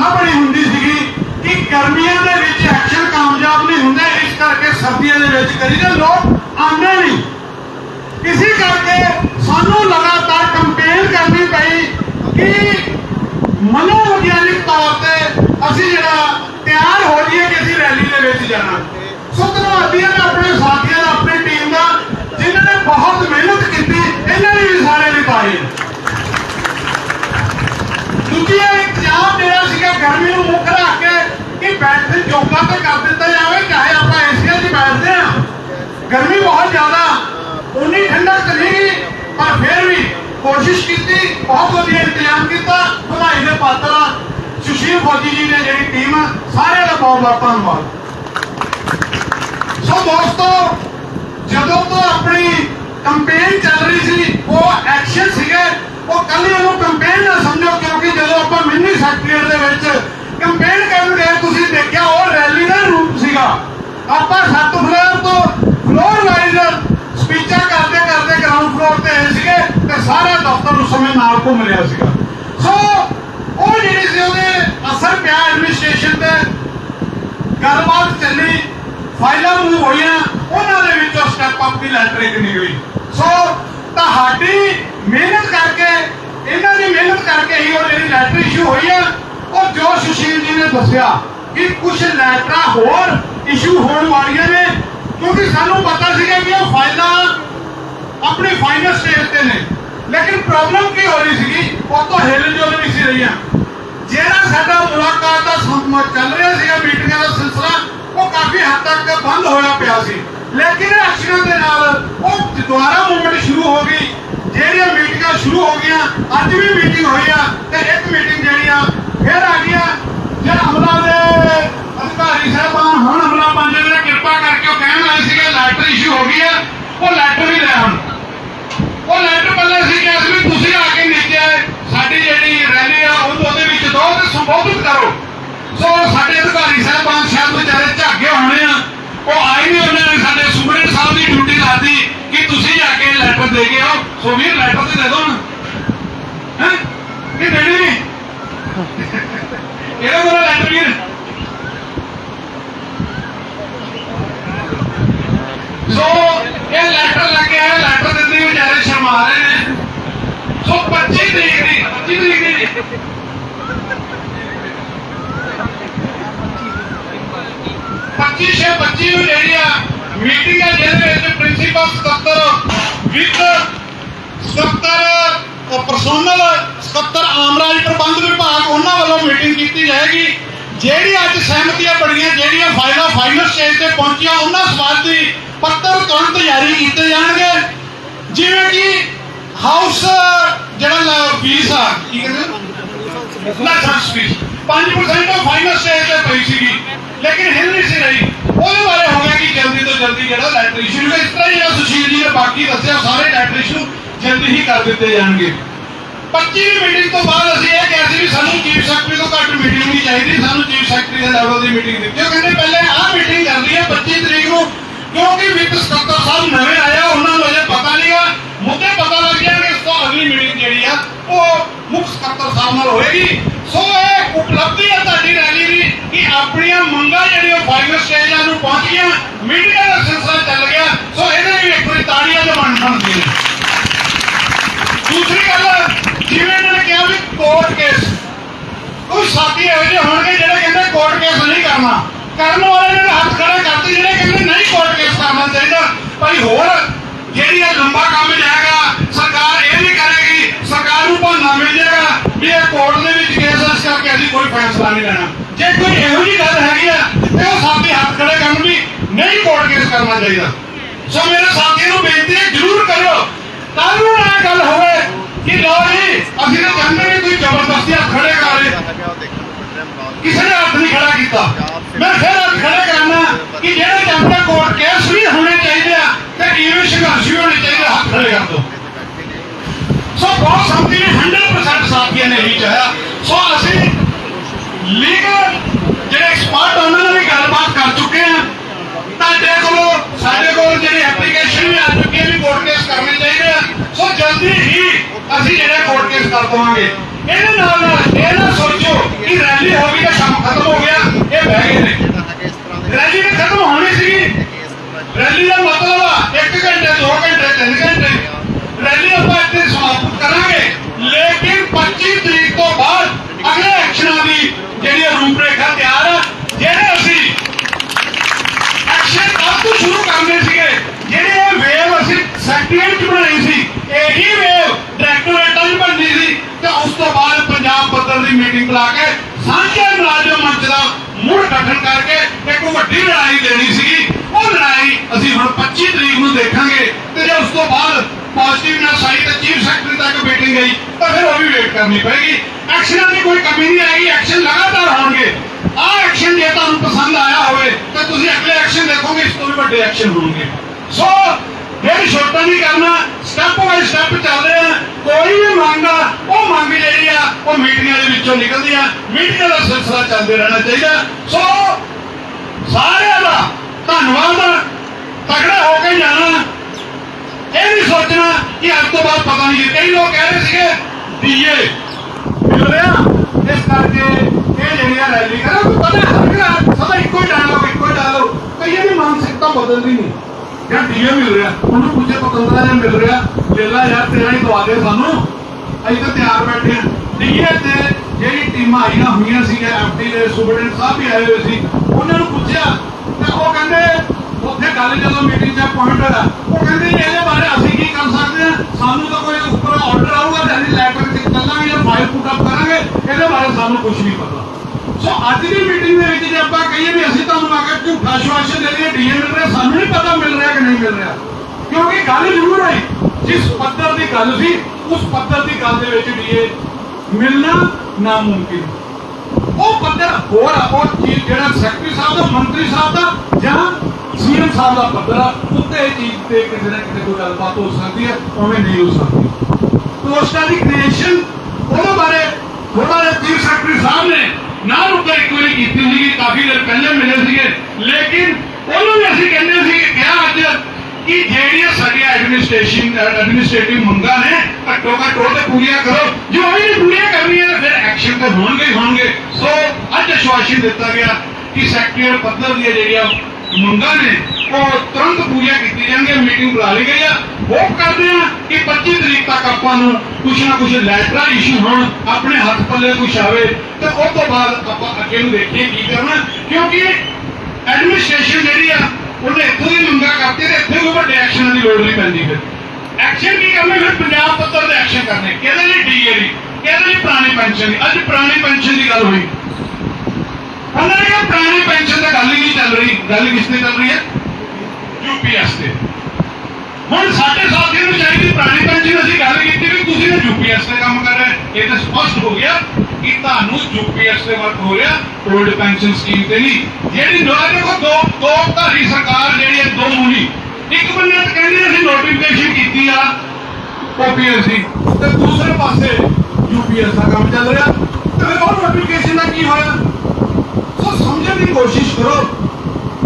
ਧਾਰਨਾ ਬਣੀ ਹੁੰਦੀ ਸੀਗੀ ਕਿ ਗਰਮੀਆਂ ਦੇ ਵਿੱਚ ਐਕਸ਼ਨ ਕਾਮਯਾਬ ਨਹੀਂ ਹੁੰਦਾ, ਇਸ ਕਰਕੇ ਸਰਦੀਆਂ ਦੇ ਵਿੱਚ ਕਰੀਦਾ ਲੋਕ ਆਉਂਦੇ ਨਹੀਂ। ਇਸੇ ਕਰਕੇ ਸਾਨੂੰ ਲਗਾਤਾਰ ਕੰਪੇਨ ਕਰਨੀ ਪਈ ਕਿ ਮਨੋਵਿਗਿਆਨਿਕ ਤੌਰ ਤੇ ਅਸੀਂ ਜਿਹੜਾ ਤਿਆਰ ਹੋ ਜਾਈਏ ਕਿ ਅਸੀਂ ਰੈਲੀ ਦੇ ਵਿੱਚ ਜਾਣਾ ਸੋ ਧੰਨਵਾਦੀਆਂ ਨੇ ਆਪਣੇ ਸਾਥੀਆਂ ਦਾ ਆਪਣੀ ਟੀਮ ਦਾ ਜਿਨ੍ਹਾਂ ਨੇ ਬਹੁਤ ਮਿਹਨਤ ਕੀਤੀ ਇਹਨਾਂ ਨੇ ਵੀ ਸਾਰੇ ਨੇ ਪਾਏ ਦੂਜੀ ਇਹ ਇੰਤਜ਼ਾਮ ਜਿਹੜਾ ਸੀਗਾ ਗਰਮੀ ਨੂੰ ਮੁੱਖ ਰੱਖ ਕੇ ਕਿ ਬੈਠੇ ਜੋਗਾ ਤੇ ਕਰ ਦਿੱਤਾ ਜਾਵੇ, ਚਾਹੇ ਆਪਾਂ ਏਸੀਆ 'ਚ ਬੈਠਦੇ ਆ ਗਰਮੀ ਬਹੁਤ ਜ਼ਿਆਦਾ ਉਨੀ ਠੰਡਕ ਨਹੀਂ, ਪਰ ਫਿਰ ਵੀ ਕੋਸ਼ਿਸ਼ ਕੀਤੀ, ਬਹੁਤ ਵਧੀਆ ਇੰਤਜ਼ਾਮ ਕੀਤਾ ਵਧਾਈ ਦੇ ਪਾਤਰ ਸੁਸ਼ੀਲ ਫੌਜੀ ਜੀ ਨੇ ਜਿਹੜੀ ਟੀਮ ਸਾਰਿਆਂ ਦਾ ਬਹੁਤ ਬਹੁਤ ਧੰਨਵਾਦ। ਸੋ ਦੋਸਤੋ, ਜਦੋਂ ਤੋਂ ਆਪਣੀ ਕੰਪੇਨ ਚੱਲ ਰਹੀ ਸੀ, ਉਹ ਐਕਸ਼ਨ ਸੀਗੇ। ਉਹ ਕੱਲੀ ਉਹਨੂੰ ਕੰਪੇਨ ਨਾ ਸਮਝੋ, ਕਿਉਂਕਿ ਜਦੋਂ ਆਪਾਂ ਮਿੰਨੀ ਸੈਕਟਰੀਏਟ ਦੇ ਵਿੱਚ ਕੰਪੇਨ ਕਰਨ ਗਏ, ਤੁਸੀਂ ਦੇਖਿਆ ਉਹ ਰੈਲੀ ਦਾ ਰੂਪ ਸੀਗਾ। ਆਪਾਂ ਸੱਤ ਫਲੋਰ ਤੋਂ ਫਲੋਰ ਵਾਈਜ਼ ਸਪੀਚਾਂ ਕਰਦੇ ਕਰਦੇ ਗਰਾਊਂਡ ਫਲੋਰ ਤੇ ਆਏ ਸੀਗੇ ਤੇ ਸਾਰਾ ਦਫ਼ਤਰ ਉਸ ਸਮੇਂ ਨਾਲ ਘੁੰਮ ਰਿਹਾ ਸੀਗਾ। ਸੋ ਉਹ ਜਿਹੜੀ ਸੀ ਉਹਦੇ ਅਸਰ ਪਿਆ ਐਡਮਿਨਿਸਟ੍ਰੇਸ਼ਨ ਤੇ। ਗੱਲਬਾਤ ਚੱਲੀ, ਫਾਈਲਾਂ ਮੂਵ ਹੋਈਆਂ, ਉਹਨਾਂ ਦੇ ਵਿੱਚੋਂ ਸਟੈਪ ਅਪ ਦੀ ਲੈਟਰ ਇੱਕ ਨਿਕਲੀ। ਸੋ ਤੁਹਾਡੀ ਮਿਹਨਤ ਮਿਹਨਤ ਉਹ ਜਿਹੜੀ ਲੈਟਰ ਇਸ਼ੂ ਹੋਈ ਆ, ਉਹ ਜੋ ਸੁਸ਼ੀਲ ਜੀ ਨੇ ਦੱਸਿਆ ਕਿ ਕੁਝ ਲੈਟਰਾਂ ਹੋਰ ਇਸ਼ੂ ਹੋਣ ਵਾਲੀਆਂ ਨੇ, ਕਿਉਂਕਿ ਸਾਨੂੰ ਪਤਾ ਸੀਗਾ ਕਿ ਉਹ ਫਾਈਲਾਂ ਆਪਣੀ ਫਾਈਨਲ ਸਟੇਜ ਤੇ ਨੇ। ਲੇਕਿਨ ਪ੍ਰੋਬਲਮ ਕੀ ਹੋ ਰਹੀ ਸੀਗੀ, ਉਹ ਤੋਂ ਹਿਲ ਜੁਲ ਨਹੀਂ ਸੀ ਰਹੀਆਂ। ਜਿਹੜਾ ਸਾਡਾ ਮੁਲਾਕਾਤ ਦਾ ਸਮਾਂ ਚੱਲ ਰਿਹਾ ਸੀਗਾ, ਮੀਟਿੰਗਾਂ ਦਾ ਸਿਲਸਿਲਾ, ਉਹ ਕਾਫੀ ਹੱਦ ਤੱਕ ਬੰਦ ਹੋਇਆ ਪਿਆ ਸੀ। ਲੇਕਿਨ ਐਕਸ਼ਨਾਂ ਦੇ ਨਾਲ ਉਹ ਦੁਬਾਰਾ ਮੂਵਮੈਂਟ ਸ਼ੁਰੂ ਹੋ ਗਈ। ਜਿਹੜੀਆਂ ਮੀਟਿੰਗਾਂ ਸ਼ੁਰੂ ਹੋ ਗਈਆਂ, ਅੱਜ ਵੀ ਮੀਟਿੰਗ ਹੋਈ ਆ ਤੇ ਇੱਕ ਮੀਟਿੰਗ ਜਿਹੜੀ ਆ, ਫਿਰ ਆ ਗਈਆਂ ਜੇ ਅਮਲਾ ਦੇ ਅਧਿਕਾਰੀ ਸਾਹਿਬਾਨ। ਹੁਣ ਅਮਲਾ ਪੰਜ ਨੇ ਕਿਰਪਾ ਕਰਕੇ ਉਹ ਕਹਿਣ ਵਾਲੇ ਸੀਗੇ ਲੈਟਰ ਇਸ਼ੂ ਹੋ ਗਈ ਆ, ਉਹ ਲੈਟਰ ਵੀ ਲੈ ਆਉਣ। ਉਹ ਲੈਟਰ ਪਹਿਲਾਂ ਸੀ ਕਿ ਅਸੀਂ ਵੀ ਤੁਸੀਂ ਆ ਕੇ ਨੀਚੇ ਸਾਡੀ ਜਿਹੜੀ ਰੈਲੀ ਆ, ਉਹਨੂੰ ਉਹਦੇ ਵਿੱਚ ਦੋ ਤੇ ਸੰਬੋਧਿਤ ਕਰੋ। ਸੋ ਸਾਡੇ ਅਧਿਕਾਰੀ ਸਾਹਿਬਾਨ ਸ਼ਾਇਦ ਵਿਚਾਰੇ ਝਾਗੇ ਹੋਣੇ ਆ। ਉਹ ਆਏ ਨਹੀਂ ਉਹਨਾਂ ਨੇ ਸਾਡੇ ਸੁਪਰਡੈਂਟ ਸਾਹਿਬ ਦੀ ਡਿਊਟੀ ਲਾਤੀ ਕਿ ਤੁਸੀਂ ਜਾ ਕੇ ਲੈਟਰ ਦੇ ਕੇ ਆਓ ਸੋ ਵੀਰ ਲੈਟਰ ਤੇ ਦੇ ਦੋ ਨਾ ਹੈ? ਇਹ ਦੇਣੀ ਨਹੀਂ? ਇਹਦਾ ਮੇਰਾ ਲੈਟਰ ਵੀਰ ਸੋ, ਇਹ ਲੈਟਰ ਲੱਗੇ ਆ ਲੈਟਰ ਦਿੰਦੇ ਵਿਚਾਰੇ ਸ਼ਰਮਾ ਰਹੇ ਨੇ। ਸੋ 25 ਤਰੀਕ ਦੀ 25 ਤਰੀਕ ਦੀ। 25 ਛੇ 25 ਨੂੰ ਜਿਹੜੀ ਮੀਟਿੰਗ ਆ ਜਿਹਦੇ ਵਿੱਚ ਪ੍ਰਿੰਸੀਪਲ ਸਕੱਤਰ ਵਿਦ ਸਕੱਤਰ ਪਰਸੋਨਲ ਸਕੱਤਰ ਆਮਰਾਜ ਪ੍ਰਬੰਧ ਵਿਭਾਗ ਉਹਨਾਂ ਵੱਲੋਂ ਮੀਟਿੰਗ ਕੀਤੀ ਜਾਏਗੀ ਜਿਹੜੀ ਅੱਜ ਸਹਿਮਤੀਆਂ ਬਣੀਆਂ ਜਿਹੜੀਆਂ ਫਾਈਲਾਂ ਫਾਈਨਲ ਸਟੇਜ ਤੇ ਪਹੁੰਚੀਆਂ ਉਹਨਾਂ ਸੰਬੰਧੀ ਪੱਤਰ ਤੁਰੰਤ ਜਾਰੀ ਕੀਤੇ ਜਾਣਗੇ ਜਿਵੇਂ ਕਿ ਹਾਊਸ ਜਿਹੜਾ ਫੀਸ ਆ ਕੀ ਕਹਿੰਦੇ ਲਾਇਸੈਂਸ ਫੀਸ 5% ਫਾਈਨਲ ਸਟੇਜ ਤੇ ਪਈ ਸੀਗੀ। ਲੇਕਿਨ ਹਿਲ ਨਹੀਂ ਸੀ ਰਹੀ ਉਹਦੇ ਬਾਰੇ ਕਰ ਦਿੱਤੇ ਜਾਣਗੇ। 25 ਮੀਟਿੰਗ ਤੋਂ ਬਾਅਦ ਅਸੀਂ ਇਹ ਕਿਹਾ ਸੀ ਵੀ ਸਾਨੂੰ ਚੀਫ ਸੈਕਟਰੀ ਤੋਂ ਘੱਟ ਮੀਟਿੰਗ ਨਹੀਂ ਚਾਹੀਦੀ, ਸਾਨੂੰ ਚੀਫ ਸੈਕਟਰੀ ਦੇ ਲੈਵਲ ਦੀ ਮੀਟਿੰਗ ਦਿੱਤੀ। ਉਹ ਕਹਿੰਦੇ ਪਹਿਲੇ ਆਹ ਮੀਟਿੰਗ ਕਰਨੀ ਹੈ 25 ਤਰੀਕ ਨੂੰ, ਕਿਉਂਕਿ ਵਿੱਤ ਸਕੱਤਰ ਸਾਹਿਬ ਨਵੇਂ ਆਇਆ, ਉਹਨਾਂ ਨੂੰ ਅਜੇ ਪਤਾ ਨਹੀਂਗਾ ਮੁੱਦੇ ਪਤਾ ਲੱਗ ਜਾਣਗੇ, ਇਸ ਤੋਂ ਅਗਲੀ ਮੀਟਿੰਗ ਜਿਹੜੀ ਆ, ਉਹ ਮੁੱਖ ਸਕੱਤਰ ਸਾਹਿਬ ਨਾਲ ਹੋਏਗੀ। ਸੋ ਇਹ ਉਪਲਬਧੀ ਹੈ ਤੁਹਾਡੀ ਰੈਲੀ ਦੀ ਕਿ ਆਪਣੀਆਂ ਮੰਗਾਂ ਜਿਹੜੀਆਂ ਫਾਈਨਲ ਸਟੇਜਾਂ ਨੂੰ ਪਹੁੰਚ ਗਈਆਂ। ਮੀਟਿੰਗਾਂ ਦਾ ਸਿਲਸਿਲਾ ਚੱਲ ਗਿਆ। ਸੋ ਇਹਦੇ ਲਈ ਇੱਕ ਵਾਰੀ ਤਾੜੀਆਂ ਦੇ ਬਣ ਬਣਦੀਆਂ ਨੇ ਦੂਸਰੀ ਗੱਲ ਜਿਵੇਂ ਇਹਨਾਂ ਨੇ ਕਿਹਾ ਵੀ ਕੋਰਟ ਕੇਸ ਕੋਈ ਸਾਥੀ ਇਹੋ ਜਿਹੇ ਹੋਣਗੇ ਜਿਹੜੇ ਕਹਿੰਦੇ ਕੋਰਟ ਕੇਸ ਨਹੀਂ ਕਰਨਾ। ਕਰਨ ਵਾਲੇ ਨੇ ਹੱਥ ਖੜੇ ਕਰਤੇ, ਜਿਹੜੇ ਕਹਿੰਦੇ ਨਹੀਂ ਕੋਰਟ ਕੇਸ ਕਰਨਾ ਚਾਹੀਦਾ। ਭਾਈ ਹੋਰ, ਜਿਹੜੀ ਇਹ ਲੰਬਾ ਕੰਮ ਜਾਏਗਾ, ਸਰਕਾਰ ਇਹ ਵੀ ਕਰੇਗੀ, ਸਰਕਾਰ ਨੂੰ ਬਹਾਨਾ ਮਿਲ ਜਾਏਗਾ ਵੀ ਇਹ ਕੋਰਟ ਦੇ ਵਿੱਚ ਕੇਸ ਇਸ ਕਰਕੇ ਅਸੀਂ ਕੋਈ ਫੈਸਲਾ ਨਹੀਂ ਲੈਣਾ। ਜੇ ਕੋਈ ਇਹੋ ਜਿਹੀ ਗੱਲ ਹੈਗੀ ਆ, ਤੇ ਉਹ ਸਾਥੀ ਹੱਥ ਖੜੇ ਕਰਨ ਵੀ ਨਹੀਂ ਕੋਰਟ ਕੇਸ ਕਰਨਾ ਚਾਹੀਦਾ। ਸੋ ਮੇਰੇ ਸਾਥੀਆਂ ਨੂੰ ਬੇਨਤੀ ਹੈ, ਜਰੂਰ ਕਰੋ ਕੱਲ ਨੂੰ ਨਾ ਇਹ ਗੱਲ ਹੋਵੇ ਕਿ ਲੋ ਜੀ, ਅਸੀਂ ਤਾਂ ਚਾਹੁੰਦੇ ਨਹੀਂ ਕੋਈ ਜ਼ਬਰਦਸਤੀ ਹੱਥ ਖੜੇ ਕਰੇ। ਕਿਸੇ ਨੇ ਹੱਥ ਨਹੀਂ ਖੜਾ ਕੀਤਾ। ਮੈਂ ਫਿਰ ਹੱਥ ਖੜੇ ਕਰਨਾ ਕਿ ਜਿਹੜੇ ਜਨਤਾ ਕੋਰਟ ਕੇਸ ਵੀ ਹੋਣੇ ਚਾਹੀਦੇ ਆ, ਤੇ ਇਵੇਂ ਸੰਘਰਸ਼ ਵੀ ਹੋਣੇ ਚਾਹੀਦੇ ਹੱਥ ਖੜੇ ਕਰ ਦੋ। ਸੋ ਬਹੁਤ ਸੰਮਤੀ ਨੇ 100% ਸਾਥੀਆਂ ਨੇ ਇਹੀ ਚਾਹਿਆ। ਸੋ ਅਸੀਂ ਲੀਗਲ ਜਿਹੜੇ ਐਕਸਪਰਟ ਉਹਨਾਂ ਨਾਲ ਵੀ ਗੱਲਬਾਤ ਕਰ ਚੁੱਕੇ ਆ। ਤੁਹਾਡੇ ਕੋਲੋਂ ਸਾਡੇ ਕੋਲ ਜਿਹੜੀ ਐਪਲੀਕੇਸ਼ਨ ਵੀ ਆ ਚੁੱਕੀ ਹੈ ਵੀ ਕੋਰਟ ਕੇਸ ਕਰਨੇ ਚਾਹੀਦੇ ਆ। ਸੋ ਜਲਦੀ ਹੀ ਅਸੀਂ ਜਿਹੜੇ ਕੋਰਟ ਕੇਸ ਕਰ ਦਵਾਂਗੇ। ਇਹਦੇ ਨਾਲ ਨਾਲ ਇਹ ਨਾ ਸੋਚੋ ਕਿ ਰੈਲੀ ਹੋ ਗਈ ਬਹਿ ਗਏ ਨੇ ਰੈਲੀ ਨੇ ਖਤਮ ਹੋਣੀ ਸੀਗੀ ਰੈਲੀ ਦਾ ਮਤਲਬ ਆ 1 ਘੰਟੇ 2 ਘੰਟੇ 3 ਘੰਟੇ ਰੈਲੀ ਆਪਾਂ ਇੱਥੇ ਸਮਾਪਤ ਕਰਾਂਗੇ ਲੇਕਿਨ 25 ਤਰੀਕ ਤੋਂ ਬਾਅਦ ਅਗਲੇ ਐਕਸ਼ਨਾਂ ਦੀ ਜਿਹੜੀ ਇਹ ਰੂਪਰੇਖਾ ਤਿਆਰ ਆ ਜਿਹੜੇ ਅਸੀਂ ਐਕਸ਼ਨ ਕੱਲ੍ਹ ਤੋਂ ਸ਼ੁਰੂ ਕਰਨੇ ਸੀਗੇ ਜਿਹੜੇ ਇਹ ਵੇਵ ਅਸੀਂ ਸੈਕਟਰੀਏਟ ਚ ਬਣਾਈ ਸੀ ਇਹੀ ਵੇਵ ਡਾਇਰੈਕਟੋਰੇਟਾਂ 'ਚ ਬਣਨੀ ਸੀ ਤੇ ਉਸ ਤੋਂ ਬਾਅਦ ਪੰਜਾਬ ਪੱਧਰ ਦੀ ਮੀਟਿੰਗ ਬੁਲਾ ਕੇ ਸਾਂਝੇ ਮੁਲਾਜ਼ਮ ਮੰਚ ਦਾ ਮੁੜ ਗਠਨ ਕਰਕੇ ਇੱਕ ਵੱਡੀ ਲੜਾਈ ਦੇਣੀ ਸੀਗੀ। ਉਹ ਲੜਾਈ ਅਸੀਂ ਹੁਣ 25 ਤਰੀਕ ਨੂੰ ਦੇਖਾਂਗੇ ਤੇ ਜੇ ਉਸ ਤੋਂ ਬਾਅਦ ਪੋਜ਼ਿਟਿਵ ਨਾ ਸਾਈ ਤੇ ਚੀਫ ਸੈਕਟਰੀ ਤੱਕ ਮੀਟਿੰਗ ਗਈ ਤਾਂ ਫਿਰ ਉਹ ਵੀ ਵੇਟ ਕਰਨੀ ਪਏਗੀ। ਐਕਸ਼ਨਾਂ ਦੀ ਕੋਈ ਕਮੀ ਨਹੀਂ ਆਏਗੀ ਐਕਸ਼ਨ ਲਗਾਤਾਰ ਹੋਣਗੇ ਆਹ ਐਕਸ਼ਨ ਜੇ ਤੁਹਾਨੂੰ ਪਸੰਦ ਆਇਆ ਹੋਵੇ, ਤਾਂ ਤੁਸੀਂ ਅਗਲੇ ਐਕਸ਼ਨ ਦੇਖੋਗੇ, ਇਸ ਤੋਂ ਵੀ ਵੱਡੇ ਐਕਸ਼ਨ ਹੋਣਗੇ। ਸੋ ਫਿਰ ਛੋਟਾ ਨਹੀਂ ਕਰਨਾ ਸਟੈਪ ਬਾਈ ਸਟੈਪ ਚੱਲ ਰਹੇ ਆ ਕੋਈ ਵੀ ਮੰਗ ਆ, ਉਹ ਮੰਗ ਜਿਹੜੀ ਆ, ਉਹ ਮੀਟਿੰਗਾਂ ਦੇ ਵਿੱਚੋਂ ਨਿਕਲਦੀ ਆ। ਮੀਟਿੰਗਾਂ ਦਾ ਸਿਲਸਿਲਾ ਚੱਲਦੇ ਰਹਿਣਾ ਚਾਹੀਦਾ। ਸੋ, ਸਾਰਿਆਂ ਦਾ ਧੰਨਵਾਦ ਤਗੜਾ ਹੋ ਕੇ ਜਾਣਾ। ਇਹ ਨਹੀਂ ਸੋਚਣਾ ਕਿ ਅੱਜ ਤੋਂ ਬਾਅਦ ਪਤਾ ਨਹੀਂ ਕਈ ਲੋਕ ਕਹਿ ਰਹੇ ਸੀਗੇ ਡੀਏ ਮਿਲ ਇਸ ਕਰਕੇ ਇਹ ਜਿਹੜੀਆਂ ਰੈਲੀ ਕਰਾਂ, ਪਤਾ ਹਰ ਘਰ ਸਦਾ ਇੱਕੋ ਹੀ ਡਾਇਲੋਗ ਇੱਕੋ ਹੀ ਡਾਇਲੋਗ ਕਈਆਂ ਦੀ ਮਾਨਸਿਕਤਾ ਬਦਲਦੀ ਨਹੀਂ। ਯਾਰ ਡੀਏ ਮਿਲ ਰਿਹਾ? ਉਹਨੂੰ ਪੁੱਛੇ ਪਤੰਦਰਾ ਜਿਹਾ ਮਿਲ ਰਿਹਾ। ਲੇਲਾ ਯਾਰ, ਤੇਰਾ ਹੀ ਦਵਾ ਦੇ ਸਾਨੂੰ। ਅਸੀਂ ਤਾਂ ਤਿਆਰ ਬੈਠੇ ਹਾਂ। ਡੀਏ ਤੇ ਜਿਹੜੀ ਟੀਮਾਂ ਆਈਆਂ ਹੋਈਆਂ ਸੀ ਐਫਡੀ ਦੇ ਸੁਪਰਡੈਂਟ ਸਾਹਿਬ ਵੀ ਆਏ ਹੋਏ ਸੀ, ਉਹਨਾਂ ਨੂੰ ਪੁੱਛਿਆ। ਤੇ ਉਹ ਕਹਿੰਦੇ, ਉੱਥੇ ਗੱਲ ਜਦੋਂ ਮੀਟਿੰਗ 'ਚ ਪੁਆਇੰਟ ਹੋਇਆ, ਉਹ ਕਹਿੰਦੇ ਜੀ ਇਹਦੇ ਬਾਰੇ ਅਸੀਂ ਕੀ ਕਰ ਸਕਦੇ ਹਾਂ? ਸਾਨੂੰ ਤਾਂ ਕੋਈ ਉੱਪਰ ਆਰਡਰ ਆਊਗਾ, ਤੇ ਅਸੀਂ ਲੈਟਰ ਤੇ ਚੱਲਾਂਗੇ ਜਾਂ ਫਾਈਲ ਪੁੱਟ ਅਪ ਕਰਾਂਗੇ। ਇਹਦੇ ਬਾਰੇ ਸਾਨੂੰ ਕੁਝ ਨਹੀਂ ਪਤਾ। ਸੋ ਅੱਜ ਦੀ ਮੀਟਿੰਗ ਦੇ ਵਿੱਚ ਜੇ ਆਪਾਂ ਕਹੀਏ ਵੀ ਅਸੀਂ ਤੁਹਾਨੂੰ ਆ ਕੇ ਝੂਠਾ ਸ਼ਵਾਸ਼ਨ ਦੇ ਦਈਏ ਡੀਏ ਮਿਲ ਰਿਹਾ ਸਾਨੂੰ ਨਹੀਂ ਪਤਾ ਮਿਲ ਰਿਹਾ ਕਿ ਨਹੀਂ ਮਿਲ ਰਿਹਾ। ਕਿਉਂਕਿ ਗੱਲ ਜ਼ਰੂਰ ਹੈ ਜਿਸ ਪੱਧਰ ਦੀ ਗੱਲ ਸੀ, ਉਸ ਪੱਧਰ ਦੀ ਗੱਲ ਦੇ ਵਿੱਚ ਡੀਏ ਮਿਲਣਾ ਨਾਮੁਮਕਿਨ। ਉਹ ਪੱਧਰ ਹੋਰ ਆ ਚੀਜ਼ ਜਿਹੜਾ ਸੈਕਟਰੀ ਸਾਹਿਬ ਦਾ, ਮੰਤਰੀ ਸਾਹਿਬ ਦਾ ਜਾਂ ਸੀਐਮ ਸਾਹਿਬ ਦਾ ਪੱਧਰ ਆ, ਉੱਤੇ ਚੀਜ਼ ਤੇ ਕਿਤੇ ਨਾ ਕਿਤੇ ਕੋਈ ਗੱਲਬਾਤ ਹੋ ਸਕਦੀ ਹੈ, ਉਵੇਂ ਨਹੀਂ ਹੋ ਸਕਦੀ। ਪੋਸਟਾਂ ਦੀ ਕ੍ਰੀਏਸ਼ਨ ਉਹਦੇ ਬਾਰੇ ਥੋੜਾ ਜਿਹਾ ਚੀਫ ਸੈਕਟਰੀ ਸਾਹਿਬ ਨੇ ਨਾਲ ਉੱਤੇ ਇੱਕ ਵਾਰੀ ਕੀਤੀ ਸੀਗੀ, ਕਾਫੀ ਦੇਰ ਪਹਿਲੇ ਮਿਲੇ ਸੀਗੇ। ਲੇਕਿਨ ਉਹਨੂੰ ਵੀ ਅਸੀਂ ਕਹਿੰਦੇ ਸੀ ਕਿ ਕਿਹਾ ਅੱਜ ਕਿ ਜਿਹੜੀਆਂ ਸਾਡੀਆਂ ਐਡਮਿਨਿਸਟ੍ਰੇਸ਼ਨ ਐਡਮਿਨਿਸਟ੍ਰੇਟਿਵ ਮੰਗਾਂ ਨੇ, ਘੱਟੋ ਘੱਟ ਉਹ ਤੇ ਪੂਰੀਆਂ ਕਰੋ। ਜੋ ਵੀ ਨਹੀਂ ਪੂਰੀਆਂ ਕਰਨੀਆਂ ਫਿਰ ਐਕਸ਼ਨ ਤਾਂ ਹੋਣਗੇ ਹੀ ਹੋਣਗੇ। ਸੋ ਅੱਜ ਅਸ਼ਵਾਸਨ ਦਿੱਤਾ ਗਿਆ ਕਿ ਸੈਕਟਰੀਅਲ ਪੱਧਰ ਦੀਆਂ ਜਿਹੜੀਆਂ ਮੰਗਾਂ ਨੇ, ਉਹ ਤੁਰੰਤ ਪੂਰੀਆਂ ਕੀਤੀਆਂ ਜਾਣਗੀਆਂ ਮੀਟਿੰਗ ਬੁਲਾ ਲਈ ਗਈ ਆ। ਹੋਪ ਕਰਦੇ ਆ ਕਿ 25 ਤਰੀਕ ਤੱਕ ਆਪਾਂ ਨੂੰ ਕੁਛ ਨਾ ਕੁਛ ਲੈਟਰਾਂ ਇਸ਼ੂ ਹੋਣ, ਆਪਣੇ ਹੱਥ ਪੱਲੇ ਕੁਛ ਆਵੇ, ਤੇ ਉਸ ਤੋਂ ਬਾਅਦ ਆਪਾਂ ਅੱਗੇ ਨੂੰ ਦੇਖੀਏ ਕੀ ਕਰਨਾ। ਕਿਉਂਕਿ ਐਡਮਿਨਿਸਟ੍ਰੇਸ਼ਨ ਜਿਹੜੀ ਆ, ਉਹਨੇ ਇੱਥੋਂ ਦੀ ਮੰਗਾਂ ਕਰਤੀ ਤੇ ਇੱਥੇ ਕੋਈ ਵੱਡੇ ਐਕਸ਼ਨਾਂ ਦੀ ਲੋੜ ਨਹੀਂ ਪੈਂਦੀ ਫਿਰ। ਐਕਸ਼ਨ ਕੀ ਕਰਨੇ? ਫਿਰ ਪੰਜਾਬ ਪੱਤਰ ਦੇ ਐਕਸ਼ਨ ਕਰਨੇ। ਕਿਹਦੇ ਲਈ ਡੀਏ ਦੀ? ਕਿਹਦੇ ਲਈ ਪੁਰਾਣੀ ਪੈਨਸ਼ਨ ਦੀ? ਅੱਜ ਪੁਰਾਣੀ ਪੈਨਸ਼ਨ ਦੀ ਗੱਲ ਹੋਈ। ਉਹਨਾਂ ਨੇ ਪੁਰਾਣੀ ਪੈਨਸ਼ਨ ਤੇ ਗੱਲ ਹੀ ਨਹੀਂ ਚੱਲ ਰਹੀ। ਗੱਲ ਕਿਸ ਤੇ ਚੱਲ ਰਹੀ ਹੈ? ਯੂਪੀਐਸ ਤੇ ਹੁਣ ਸਾਡੇ ਸਾਥੀਆਂ ਨੂੰ ਚਾਹੀਦੀ ਪੁਰਾਣੀ ਪੈਨਸ਼ਨ ਅਸੀਂ ਗੱਲ ਕੀਤੀ ਵੀ ਤੁਸੀਂ ਯੂਪੀਐਸ ਤੇ ਕੰਮ ਕਰ ਰਹੇ ਇਹ ਤਾਂ ਸਪਸ਼ਟ ਹੋ ਗਿਆ ਕਿ ਤੁਹਾਨੂੰ ਯੂਪੀਐਸ ਤੇ ਵਰਕ ਹੋ ਰਿਹਾ 올ਡ ਪੈਨਸ਼ਨ ਸਕੀਮ ਤੇ ਨਹੀਂ। ਜਿਹੜੀ ਨੋ ਦੇਖੋ, ਦੋ ਦੋ ਧਾਰੀ ਸਰਕਾਰ ਜਿਹੜੀ ਹੈ, ਦੋ ਮੂਲੀ ਇੱਕ ਬੰਨੇ ਤਾਂ ਕਹਿੰਦੇ ਅਸੀਂ ਨੋਟੀਫਿਕੇਸ਼ਨ ਕੀਤੀ ਆ ਓਪੀਐਸਸੀ ਤੇ ਦੂਸਰੇ ਪਾਸੇ ਯੂਪੀਐਸ ਦਾ ਕੰਮ ਚੱਲ ਰਿਹਾ। ਤੇ ਫਿਰ ਉਹ ਨੋਟੀਫਿਕੇਸ਼ਨ ਦਾ ਕੀ ਹੋਇਆ? ਸੋ ਸਮਝਣ ਦੀ ਕੋਸ਼ਿਸ਼ ਕਰੋ।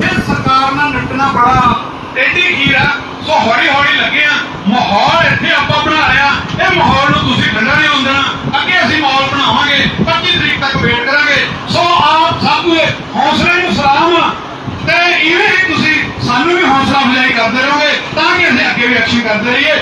ਇਹ ਸਰਕਾਰ ਨਾਲ ਨਿਪਟਣਾ ਬੜਾ ਟੇਢੀ ਖੀਰ ਆ ਸੋ ਹੌਲੀ ਹੌਲੀ ਲੱਗੇ ਆ। ਮਾਹੌਲ ਇੱਥੇ ਆਪਾਂ ਬਣਾ ਲਿਆ। ਇਹ ਮਾਹੌਲ ਨੂੰ ਤੁਸੀਂ ਠੰਡਾ ਨਹੀਂ ਹੋਣ ਅੱਗੇ ਅਸੀਂ ਮਾਹੌਲ ਬਣਾਵਾਂਗੇ। 25 ਤਰੀਕ ਤੱਕ ਵੇਟ ਕਰਾਂਗੇ। ਸੋ ਆਪ ਸਭ ਦੇ ਹੌਸਲੇ ਨੂੰ ਸਲਾਮ ਤੇ ਇਵੇਂ ਹੀ ਤੁਸੀਂ ਸਾਨੂੰ ਵੀ ਹੌਸਲਾ ਅਫਜ਼ਾਈ ਕਰਦੇ ਰਹੋਗੇ, ਤਾਂ ਕਿ ਅਸੀਂ ਅੱਗੇ ਵੀ ਐਕਸ਼ਨ ਕਰਦੇ ਰਹੀਏ।